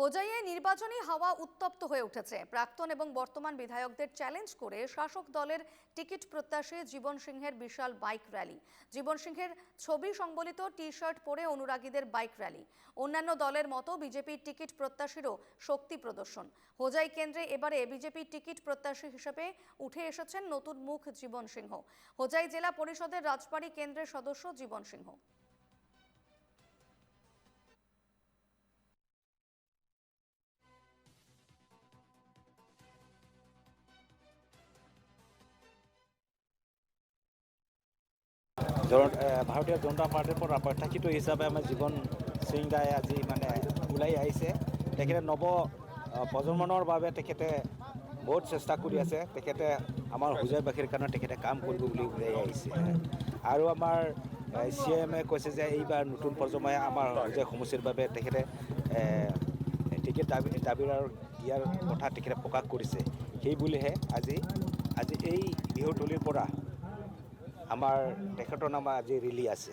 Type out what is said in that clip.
হোজাইয়ে নির্বাচনী হাওয়া উত্তপ্ত হয়ে উঠেছে। প্রাক্তন এবং বর্তমান বিধায়কদের চ্যালেঞ্জ করে শাসক দলের টিকিট প্রত্যাশী জীবন সিংহের বিশাল বাইক র্যালি জীবন সিংহের ছবি সংবলিত টি শার্ট পরে অনুরাগীদের বাইক র্যালি অন্যান্য দলের মতো বিজেপির টিকিট প্রত্যাশীরও শক্তি প্রদর্শন। হোজাই কেন্দ্রে এবারে বিজেপির টিকিট প্রত্যাশী হিসেবে উঠে এসেছেন নতুন মুখ জীবন সিংহ। হোজাই জেলা পরিষদের রাজবাড়ী কেন্দ্রের সদস্য জীবন সিংহ। জন- ভাৰতীয় জনতা পাৰ্টীৰ পৰা প্ৰত্যাশিত হিচাপে আমাৰ জীৱন সিং দাই আজি মানে ওলাই আহিছে। তেখেতে নৱ প্ৰজন্মৰ বাবে তেখেতে বহুত চেষ্টা কৰি আছে। তেখেতে আমাৰ হোজাইবাসীৰ কাৰণে তেখেতে কাম কৰিব বুলি ওলাই আহিছে। আৰু আমাৰ চি এম এ কৈছে যে এইবাৰ নতুন প্ৰজন্মই আমাৰ হোজাই সমষ্টিৰ বাবে তেখেতে টিকেট দাবি দাবীৰ দিয়াৰ কথা তেখেতে প্ৰকাশ কৰিছে। সেই বুলিহে আজি আজি এই বিহুতলীৰ পৰা আমাৰ তেখেতৰ নাম আজি ৰিলি আছে